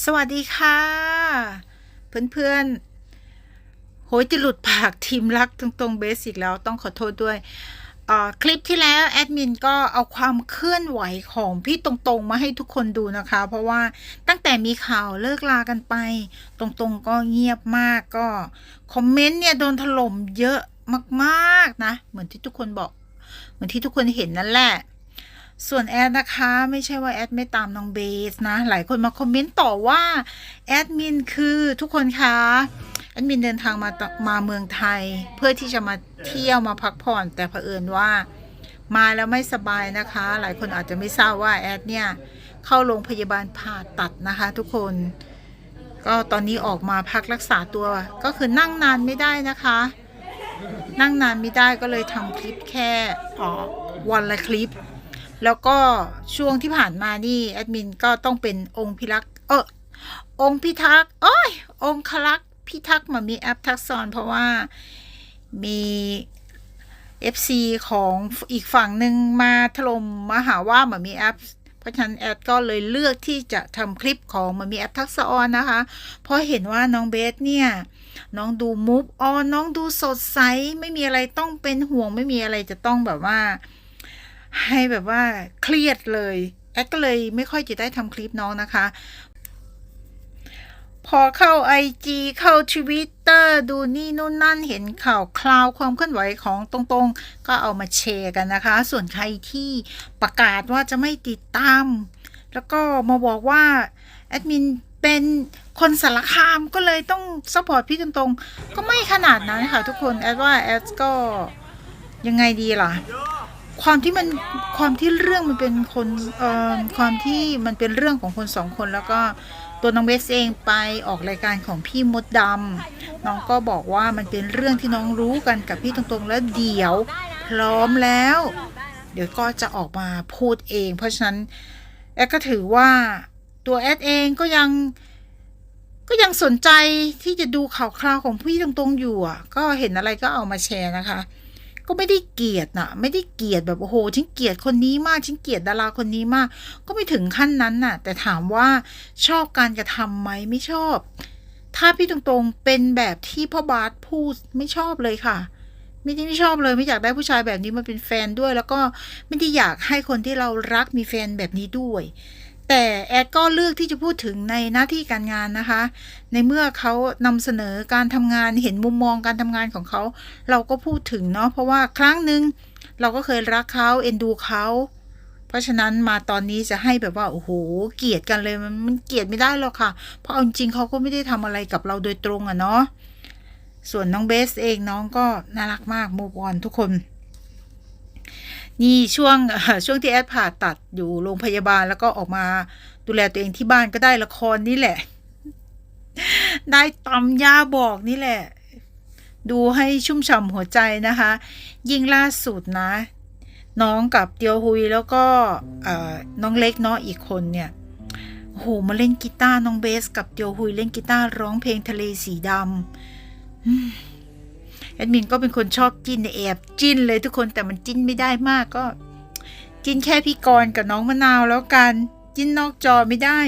สวัสดีค่ะ เพื่อนๆโหยจะหลุดปากทีมรักตรงๆเบสอีกแล้วต้องขอโทษด้วยเอ่อคลิปที่แล้วแอดมินก็เอาความเคลื่อนไหวของพี่ตรงๆ มาให้ทุกคนดูนะคะ เพราะว่าตั้งแต่มีข่าวเลิกลากันไป ตรงๆก็เงียบมากก็ คอมเมนต์เนี่ยโดนถล่มเยอะมากๆนะ เหมือนที่ทุกคนบอก เหมือนที่ทุกคนเห็นนั่นแหละ ส่วนแอดนะคะไม่ใช่ว่าแอดไม่ตามน้องเบสนะ หลายคนมาคอมเมนต์ต่อว่าแอดมินคือทุกคนคะแอดมินเดินทางมามาเมืองไทย เพื่อที่จะมาเที่ยวมาพักผ่อน แต่เผอิญว่า มาแล้วไม่สบายนะคะ หลายคนอาจจะไม่ทราบว่าแอดเนี่ยเข้าโรงพยาบาลผ่าตัดนะคะ ทุกคน ก็ตอนนี้ออกมาพักรักษาตัวก็คือนั่งนานไม่ได้นะคะ นั่งนานไม่ได้ก็เลยทำคลิปแค่ออวันละคลิป แล้วก็ช่วงที่ผ่านมานี่แอดมินก็ต้องเป็นองค์พิรักษ์เออองค์พิทักษ์โอ้ยองค์คลักษ์พิทักษ์มามีแอปทักษรเพราะว่ามี FC ของอีกฝั่งหนึ่งมาถล่มมาหาว่ามามีแอปเพราะฉะนั้นแอดก็เลยเลือกที่จะทำคลิปของมามีแอปทักษรนะคะ เพราะเห็นว่าน้องเบสเนี่ย น้องดูมูฟออนน้องดูสดใส ไม่มีอะไรต้องเป็นห่วงไม่มีอะไรจะต้องแบบว่า ให้แบบว่าเครียดเลย แอดก็เลยไม่ค่อยจะได้ทำคลิปน้องนะคะ พอเข้า IG เข้าทวิตเตอร์ดูนี่นู่นนั่นเห็นข่าวคราวความเคลื่อนไหวของตรงๆ ก็เอามาแชร์กันนะคะ ส่วนใครที่ประกาศว่าจะไม่ติดตาม แล้วก็มาบอกว่าแอดมินเป็นคนสารคามก็เลยต้องซัพพอร์ตพี่ตรงๆ ก็ไม่ขนาดนั้นค่ะทุกคน แอดว่าแอดก็ยังไงดีล่ะ ความที่มันความที่เรื่องมันเป็นคนเอ่อความที่มันเป็นเรื่องของคนสองคนแล้วก็ตัวน้องเบสเองไปออกรายการของพี่มดดำน้องก็บอกว่ามันเป็นเรื่องที่น้องรู้กันกับพี่ตรงๆแล้วเดี๋ยว พร้อมแล้ว เดี๋ยวก็จะออกมาพูดเอง เพราะฉะนั้นแอดก็ถือว่าตัวแอดเองก็ยังก็ยังสนใจที่จะดูข่าวคราวของพี่ตรงๆอยู่อะ ก็เห็นอะไรก็เอามาแชร์นะคะ ก็ไม่ได้เกลียดนะไม่ได้เกลียดแบบโอ้โหฉันเกลียดคนนี้มากฉันเกลียดดาราคนนี้มาก ก็ไม่ถึงขั้นนั้นน่ะ แต่ถามว่าชอบการกระทำไหมไม่ชอบ ถ้าพี่ตรงๆเป็นแบบที่พ่อบาสพูดไม่ชอบเลยค่ะ ไม่ได้ไม่ชอบเลยไม่อยากได้ผู้ชายแบบนี้มาเป็นแฟนด้วย แล้วก็ไม่ได้อยากให้คนที่เรารักมีแฟนแบบนี้ด้วย แต่แอดก็เลือกที่จะพูดถึงในหน้าที่การงานนะคะ ในเมื่อเขานำเสนอการทำงานเห็นมุมมองการทำงานของเขา เราก็พูดถึงเนาะเพราะว่าครั้งหนึ่งเราก็เคยรักเขาเอ็นดูเขาเพราะฉะนั้นมาตอนนี้จะให้แบบว่าโอ้โหเกลียดกันเลยมันมันเกลียดไม่ได้หรอกค่ะ เพราะเอาจริงๆเขาก็ไม่ได้ทำอะไรกับเราโดยตรงอะเนาะส่วนน้องเบสเองน้องก็น่ารักมากมูฟออนทุกคน นี่ช่วงช่วงที่แอดผ่าตัดอยู่โรงพยาบาลแล้วก็ออกมาดูแลตัวเองที่บ้านก็ได้ละครนี่แหละ ได้ตำยาบอกนี่แหละ ดูให้ชุ่มฉ่ำหัวใจนะคะ ยิ่งล่าสุดนะ น้องกับเตียวฮุยแล้วก็น้องเล็กเนาะอีกคนเนี่ยโหมาเล่นกีตาร์น้องเบสกับเตียวฮุยเล่นกีตาร์ร้องเพลงทะเลสีดำ แอดมินก็เป็นคนชอบจิ้นแอบจิ้นเลยทุกคนแต่มันจิ้นไม่ได้มากก็จิ้นแค่พี่กรณ์กับน้องมะนาวแล้วกันจิ้นนอกจอไม่ได้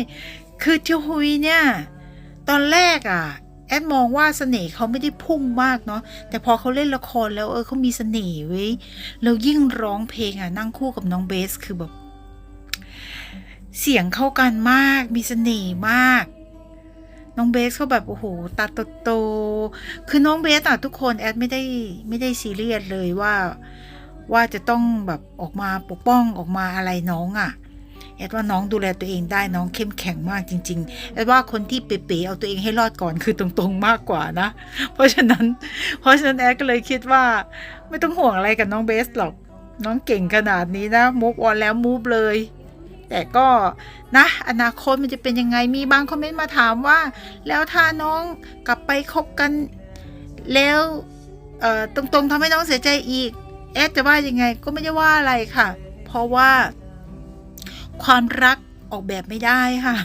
คือเตียวฮุยเนี่ยตอนแรกอะ่ะแอดมองว่าเสน่ห์เขาไม่ได้พุ่งมากเนาะแต่พอเขาเล่นละครแล้วเออเขามีเสน่ห์เว้ยแล้วยิ่งร้องเพลงอะนั่งคู่กับน้องเบสคือแบบเสียงเข้ากันมากมีเสน่ห์มาก น้องเบสเขาแบบโอ้โหตาโตๆคือน้องเบสอะทุกคนแอดไม่ได้ไม่ได้ซีเรียสเลยว่าว่าจะต้องแบบออกมาปกป้องออกมาอะไรน้องอะแอดว่าน้องดูแลตัวเองได้น้องเข้มแข็งมากจริงๆแอดว่าคนที่เป๋ๆเอาตัวเองให้รอดก่อนคือตรงๆมากกว่านะ เพราะฉะนั้น เพราะฉะนั้นแอดก็เลยคิดว่า ไม่ต้องห่วงอะไรกับน้องเบสหรอกน้องเก่งขนาดนี้นะมูฟออนแล้วมูฟเลย แต่ก็นะอนาคตมันจะเป็นยังไงมีบางคอมเมนต์มาถามว่า แล้วถ้าน้องกลับไปคบกันแล้วตรงๆทำให้น้องเสียใจอีก แอดจะว่ายังไงก็ไม่ได้ว่าอะไรค่ะ เพราะว่า ความรักออกแบบไม่ได้ค่ะ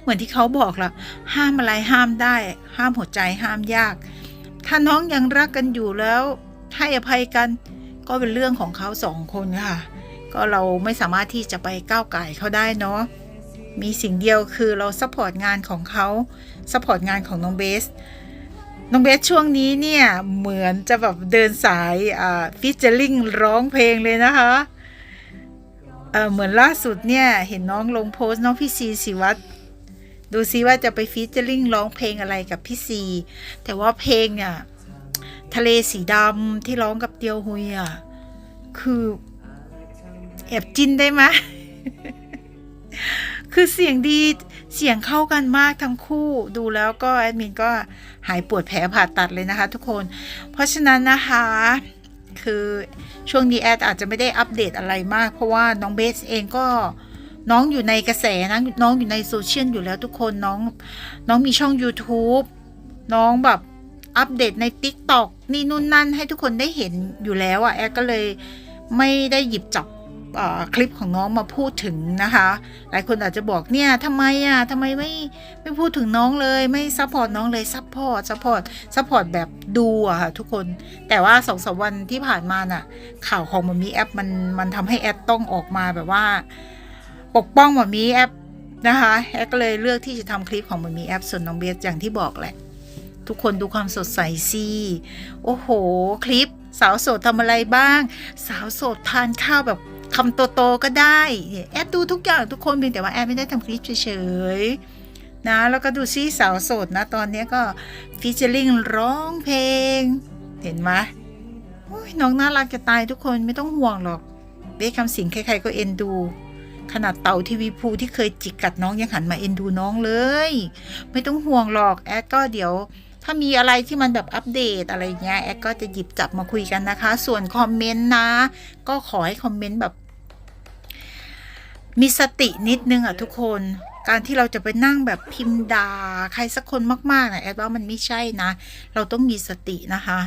เหมือนที่เขาบอกล่ะ ห้ามอะไรห้ามได้ ห้ามหัวใจห้ามยาก ถ้าน้องยังรักกันอยู่แล้วให้อภัยกันก็เป็นเรื่องของเขาสองคนค่ะ ก็เราไม่สามารถที่จะไปก้าวไก่เขาได้เนาะมีสิ่งเดียวคือเราซัพพอร์ตงานของเขาซัพพอร์ตงานของน้องเบสน้องเบสช่วงนี้เนี่ย เหมือนจะแบบเดินสายอ่าฟิชเจอริงร้องเพลงเลยนะคะเออเหมือนล่าสุดเนี่ย เห็นน้องลงโพสต์น้องพี่ซีสิวัตรดูซิว่าจะไปฟิชเจอริงร้องเพลงอะไรกับพี่ซี แต่ว่าเพลงเนี่ย ทะเลสีดำที่ร้องกับเตียวฮุยอะคือ แอบจินได้ไหมคือเสียงดีเสียงเข้ากันมากทั้งคู่ดูแล้วก็แอดมินก็หายปวดแผลผ่าตัดเลยนะคะทุกคน เพราะฉะนั้นนะคะ คือช่วงนี้แอดอาจจะไม่ได้อัปเดตอะไรมาก เพราะว่าน้องเบสเองก็น้องอยู่ในกระแสนะน้องอยู่ในโซเชียลอยู่แล้วทุกคนน้องน้องมีช่อง YouTube น้องแบบอัปเดตใน TikTok นี่นู่นนั่นให้ทุกคนได้เห็นอยู่แล้วอะ่ะแอดก็เลยไม่ได้หยิบจับ คลิปของน้องมาพูดถึงนะคะ หลายคนอาจจะบอกเนี่ยทำไมอะทำไมไม่ไม่พูดถึงน้องเลยไม่ซัพพอร์ตน้องเลยซัพพอร์ตซัพพอร์ตซัพพอร์ตแบบดูอะค่ะทุกคน แต่ว่าสองสามวันที่ผ่านมาน่ะ ข่าวของมันมีแอปมันมันทำให้แอดต้องออกมาแบบว่า ปกป้องมันมีแอปนะคะแอดก็เลยเลือกที่จะทำคลิปของมันมีแอปส่วนน้องเบสอย่างที่บอกแหละ ทุกคนดูความสดใสสิโอ้โห คลิปสาวโสดทำอะไรบ้าง สาวโสดทานข้าวแบบ คำโตๆก็ได้ แอดดูทุกอย่างทุกคนเพียงแต่ว่าแอดไม่ได้ทำคลิปเฉยๆนะแล้วก็ดูซิสาวโสดนะตอนนี้ก็ฟิชเชอร์ลิงร้องเพลง เห็นไหมน้องน่ารักจะตายทุกคนไม่ต้องห่วงหรอก เบสคำสิงใครๆก็เอ็นดู ขนาดเต่าทีวีพูที่เคยจิกกัดน้องยังหันมาเอ็นดูน้องเลย ไม่ต้องห่วงหรอกแอดก็เดี๋ยว ถ้ามีอะไรที่มันแบบอัปเดตอะไรเงี้ยแอดก็จะหยิบจับมาคุยกันนะคะ ส่วนคอมเมนต์นะ ก็ขอให้คอมเมนต์แบบ มีสตินิดนึงอะทุกคนการที่เราจะไปนั่งแบบพิมพ์ด่าใครสักคนมากๆนะแอดว่ามันไม่ใช่นะ เราต้องมีสตินะคะ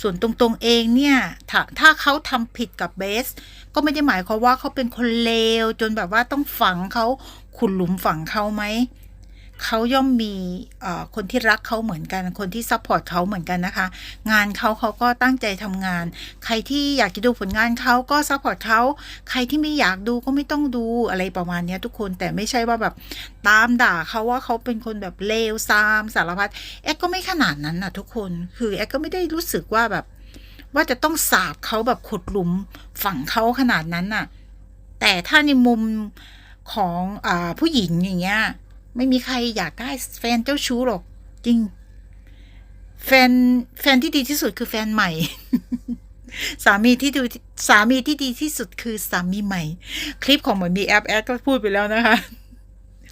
ส่วนตรงๆเองเนี่ย ถ้าถ้าเขาทำผิดกับเบส ก็ไม่ได้หมายความว่าเขาเป็นคนเลวจนแบบว่าต้องฝังเขาขุดหลุมฝังเขาไหม เขาย่อมมีคนที่รักเขาเหมือนกัน คนที่ซัพพอร์ตเขาเหมือนกันนะคะ งานเขาเขาก็ตั้งใจทำงาน ใครที่อยากจะดูผลงานเขาก็ซัพพอร์ตเขา ใครที่ไม่อยากดูก็ไม่ต้องดูอะไรประมาณนี้ทุกคน แต่ไม่ใช่ว่าแบบตามด่าเขาว่าเขาเป็นคนแบบเลวซามสารพัด แอดก็ไม่ขนาดนั้นนะทุกคน คือแอดก็ไม่ได้รู้สึกว่าแบบว่าจะต้องสาบเขาแบบขุดหลุมฝังเขาขนาดนั้นน่ะ แต่ถ้าในมุมของอผู้หญิงอย่างเงี้ย ไม่มีใครอยากได้แฟนเจ้าชู้หรอก จริง แฟนแฟนที่ดีที่สุดคือแฟนใหม่ สามีที่ดูสามีที่ดีที่สุดคือสามีใหม่ คลิปของเหมือนมีแอปแอดก็พูดไปแล้วนะคะ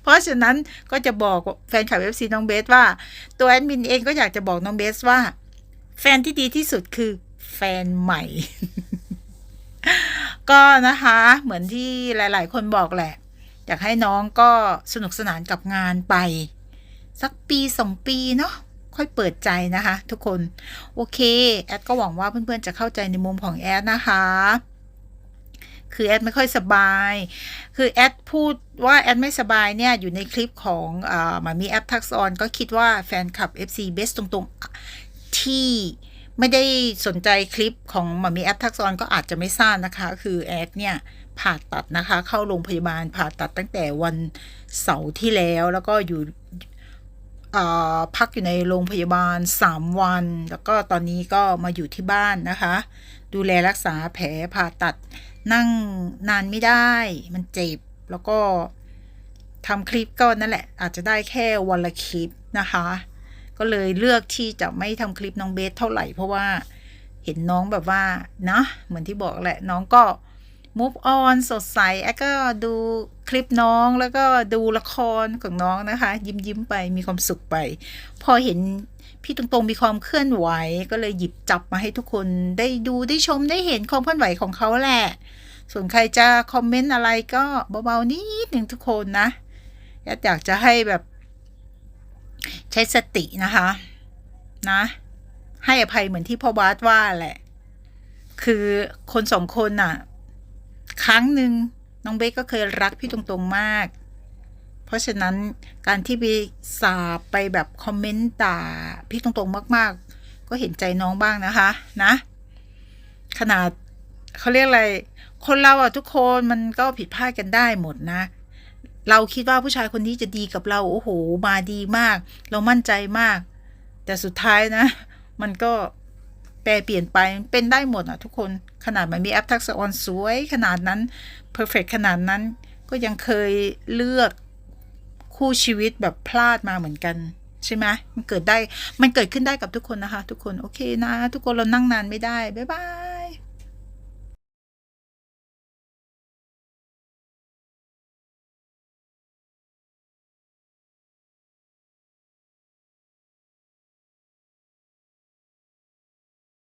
เพราะฉะนั้นก็จะบอกแฟนคลับเอฟซีน้องเบสว่า ตัวแอดมินเองก็อยากจะบอกน้องเบสว่า แฟนที่ดีที่สุดคือแฟนใหม่ ก็นะคะ เหมือนที่หลาย ๆ คนบอกแหละ อยากให้น้องก็สนุกสนานกับงานไป สักปีสองปีเนาะค่อยเปิดใจนะคะ ทุกคนโอเค แอดก็หวังว่าเพื่อนๆจะเข้าใจในมุมของแอดนะคะ คือแอดไม่ค่อยสบาย คือแอดพูดว่าแอดไม่สบายเนี่ยอยู่ในคลิปของอามามีแอปทักษอนก็คิดว่าแฟนคลับ FC Best ตรงๆที่ ไม่ได้สนใจคลิปของมามีแอปทักษอนก็อาจจะไม่ทราบนะคะ คือแอดเนี่ยผ่าตัดนะคะ เข้าโรงพยาบาลผ่าตัดตั้งแต่วันเสาร์ที่แล้วแล้วก็อยู่อ่าพักอยู่ในโรงพยาบาล 3 วัน แล้วก็ตอนนี้ก็มาอยู่ที่บ้านนะคะ ดูแลรักษาแผลผ่าตัดนั่งนานไม่ได้ มันเจ็บ แล้วก็ทำคลิปก็นั่นแหละ อาจจะได้แค่วันละคลิปนะคะ ก็เลยเลือกที่จะไม่ทำคลิปน้องเบสเท่าไหร่ เพราะว่าเห็นน้องแบบว่านะเหมือนที่บอกแหละน้องก็ move on สดใสแอดก็ดูคลิปน้องแล้วก็ดูละครของน้องนะคะ ยิ้มยิ้มๆไปมีความสุขไป พอเห็นพี่ตรงๆมีความเคลื่อนไหว ก็เลยหยิบจับมาให้ทุกคนได้ดูได้ชมได้เห็นความเคลื่อนไหวของเขาแหละ ส่วนใครจะคอมเมนต์อะไรก็เบาๆนิดหนึ่งทุกคนนะแอดอยากจะให้แบบ ช้สตินะคะ นะ ให้อภัยเหมือนที่พ่อบาสว่าแหละ คือคนสองคนน่ะ ครั้งหนึ่งน้องเบสก็เคยรักพี่ตรงๆมาก เพราะฉะนั้นการที่ไปสาบไปแบบคอมเมนต์ด่าพี่ตรงๆมาก ๆ ก็เห็นใจน้องบ้างนะคะ นะ ขนาดเขาเรียกอะไร คนเราอะทุกคนมันก็ผิดพลาดกันได้หมดนะ เราคิดว่าผู้ชายคนนี้จะดีกับเราโอ้โหมาดีมาก เรามั่นใจมาก แต่สุดท้ายนะ มันก็แปรเปลี่ยนไปเป็นได้หมดอะทุกคนขนาดมันมีแอปทักษะออนสวยขนาดนั้น perfect ขนาดนั้น ก็ยังเคยเลือกคู่ชีวิตแบบพลาดมาเหมือนกันใช่ไหมมันเกิดได้ มันเกิดขึ้นได้กับทุกคนนะคะ ทุกคน โอเคนะ ทุกคนเรานั่งนานไม่ได้ บ๊ายบาย